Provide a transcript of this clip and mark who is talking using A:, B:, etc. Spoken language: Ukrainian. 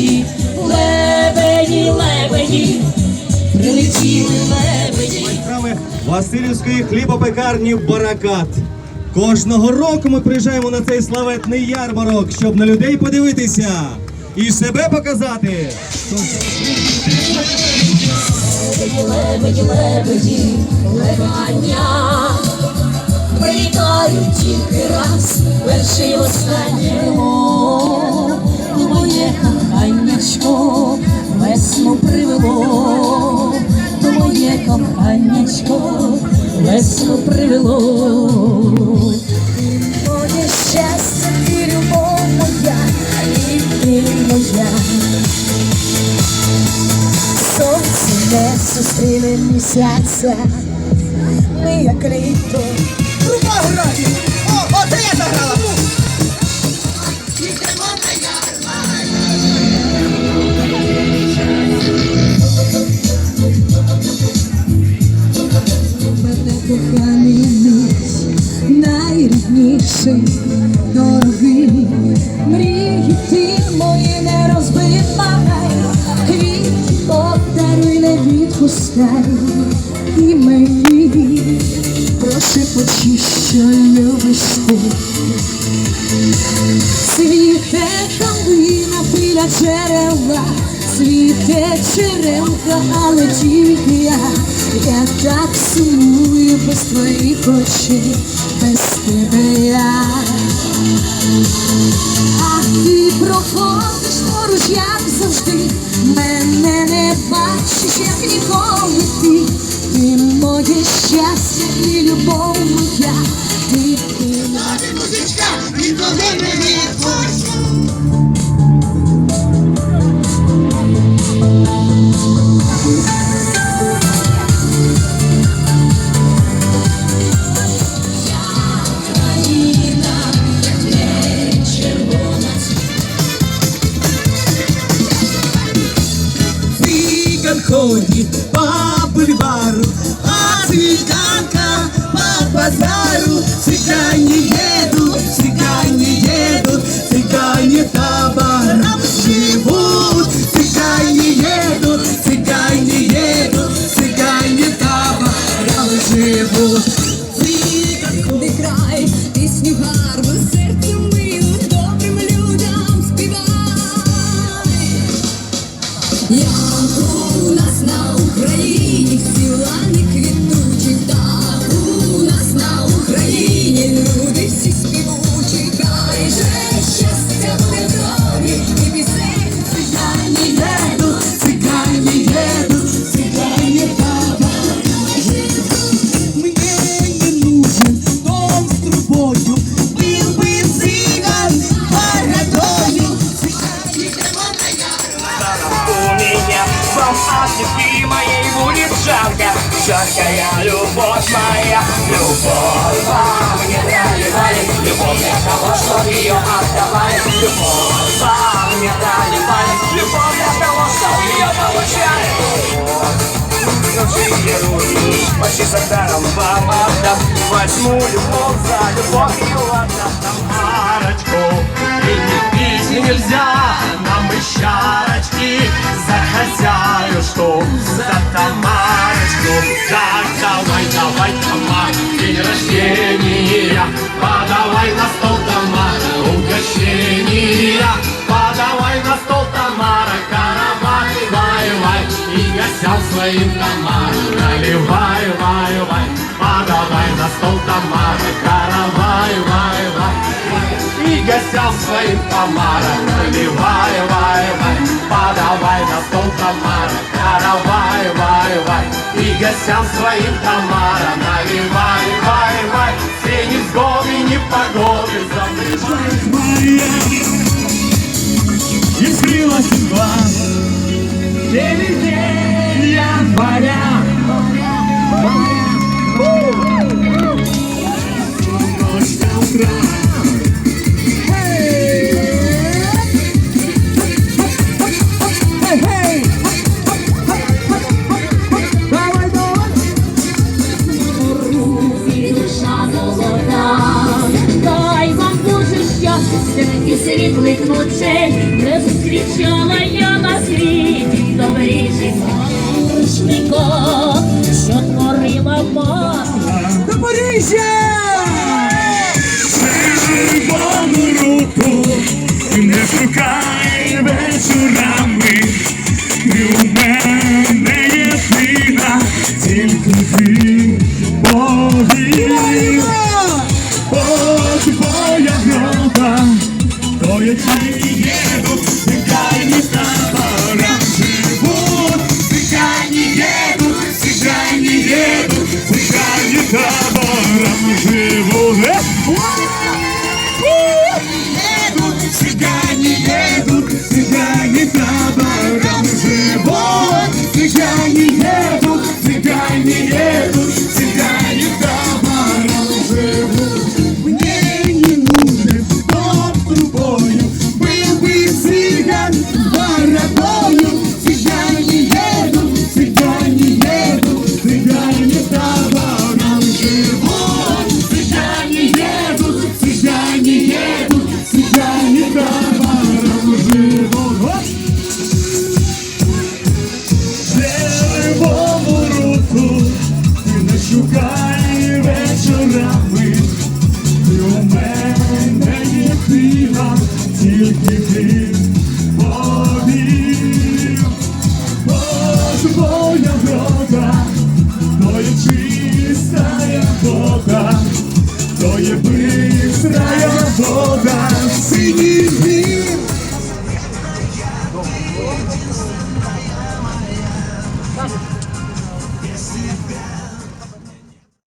A: лебеді, лебеді, лебеді, прилетіли лебеді.
B: Васильівської хлібопекарні Баракат. Кожного року ми приїжджаємо на цей славетний ярмарок, щоб на людей подивитися і себе показати.
A: Лебеді, лебеді, лебання, прилітають тільки раз, перший і останнє. О, Твоє коханнячко весну привело, твоє коханячко весну привело. Моє щастя і любов моя, і ти моя. Сонце не зустріне місяця, ми як літо.
C: Грає!
A: Найрідніший, дорогий, мрії ти мої не розбивай, квіт подаруй, не відпускай, і мені прошепочи, що любиш ти. Світе калина біля джерела, світе черемка, але тільки я, я так сумую без твоїх очей, без тебе я. А ти проходиш поруч, як завжди, мене не бачиш, як ніколи ти. Ти моє щастя і любов
C: Цыган ходит по бульвару, а цыганка по базару. Цыгане едут, цыгане
A: Як у нас на Україні всі
C: не
D: квітучі, Жаркая любовь моя Любовь вам. Не наливали Любовь для того, чтобы ее отдавали. Любовь вам не наливали Любовь для того, чтобы ее получали. Чужие руки почти за даром вам отдам Возьму любовь за любовь и отдам Тамарочку И не пить нельзя нам и щарочки За хозяюшку, за Тамарочку Так давай, давай, Тамара, день рождения. Подавай на стол, Тамара, угощения. Подавай на стол, Тамара, каравай, вай, вай. И гостям своим, Тамара, наливай, вай, вай Подавай на стол, Тамара, каравай, вай, вай. И гостям своим Тамара Наливай, вай, вай. Подавай на стол Тамара Каравай, вай, вай. И гостям своим Тамара Наливай, вай, вай. Все невзгоды, непогоды Заближай
B: Искрила судьба,
D: День января
B: ночь
E: світлих ночей не зустрічала я на світі добрі жіночника, що творила мати.
F: Запоріжжя!
C: Божу руку не шукай. хабаром живу. Едут цыгане, едут цыгане, хабаром живут цыгане. тільки ти повів, бо твоя врода, то є чистая вода, то є бистрая вода, синій гір. Thank you.